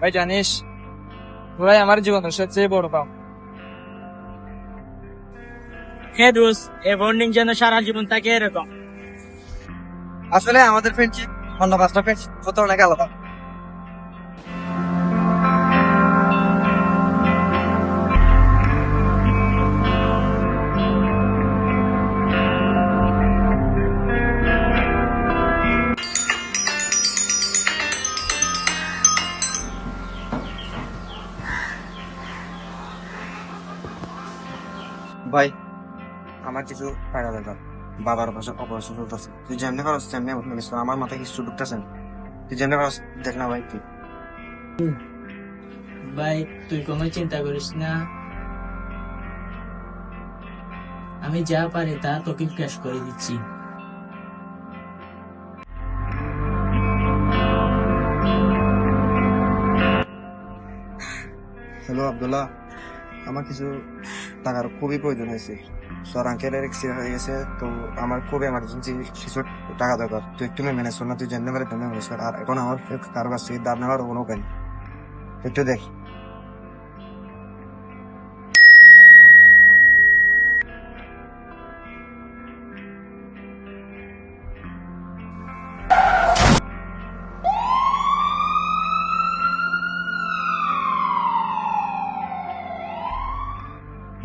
ভাই জানিস তোরাই আমার জীবনের সবচেয়ে বড় পাও হ্যাঁ দোস্ত এ বন্ডিং যেন সারা জীবন থাকে এরকম। আসলে আমাদের ফ্রেন্ডশিপ অন্য পাঁচটা ফ্রেন্ডশিপ কত অনেক আলাদা। ভাই আমার কিছু টাকা দরকার। বাবার অপারেশন চলতেছে। তুই যেমনি খরচ তেমনি আমার মাথায় কিছু ঢুকতেছে তুই যেমনি খরচ দেখ না ভাই তুই। ভাই তুই কোনো চিন্তা করিস না। আমি যা পারি তা তোকে ক্যাশ করে দিচ্ছি। হ্যালো আব্দুল্লাহ। আমার কিছু টাকার খুবই প্রয়োজন হয়েছে। তোর আঙ্কেলের অ্যাক্সিডেন্ট হয়ে গেছে, তো আমার খুব এমার্জেন্সি কিছু টাকা দরকার। তুই একটু ম্যানেজ কর না তুই জানতে পারে তুমি ম্যানেজ আর এখন আমার কারও কাছ থেকে দাঁড় নেওয়ার কোনো উপায় একটু দেখ।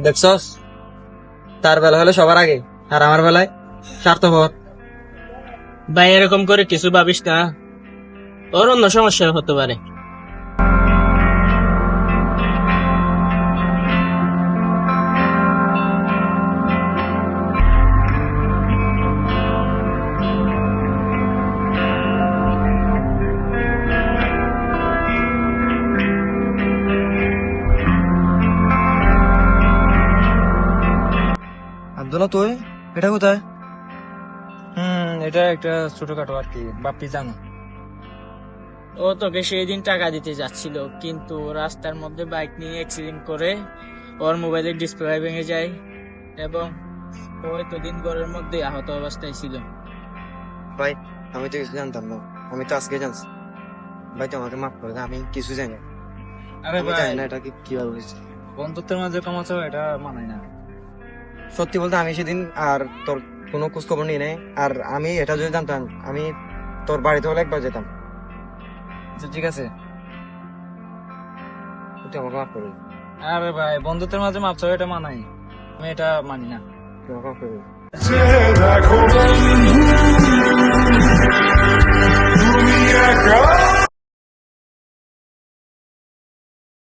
দেখছস? তার বেলা হলে সবার আগে, আর আমার বেলায় স্বার্থপর। ভাই, এরকম করে কিছু ভাবিস না। ওর অন্য সমস্যা হতে পারে। আব্দুল্লাহ তুই? এটা কোথায়? হুম এটা একটা ছোটখাটো আর কি বাপি জানো। ও তোকে সেই দিন টাকা দিতে যাচ্ছিল কিন্তু রাস্তার মধ্যে বাইক নিয়ে অ্যাক্সিডেন্ট করে ওর মোবাইলের ডিসপ্লে ভেঙে যায় এবং ও এতদিন ঘরের মধ্যে আহত অবস্থায় ছিল। ভাই আমি তো কিছু জানতাম না। আমি তো আজকে জানছি। ভাই তো আমাকে মাফ করে আমি কিছু জানি না। আরে ভাই জানি না এটা কি কীভাবে হয়েছে। বন্ধুত্বের মাঝে কমাছো এটা মানাই না। সত্যি বলতে আমি সেদিন আর তোর কোনো খোঁজ খবর নিয়ে নেই। আর আমি এটা যদি জানতাম আমি তোর বাড়িতে হলে একবার যেতাম। আচ্ছা, ঠিক আছে। তুই আমাকে মাফ করবি। আরে ভাই বন্ধুত্বের মাঝে মাপ চাও এটা মানাই। আমি এটা মানি না। তুই আমাকে মাফ করে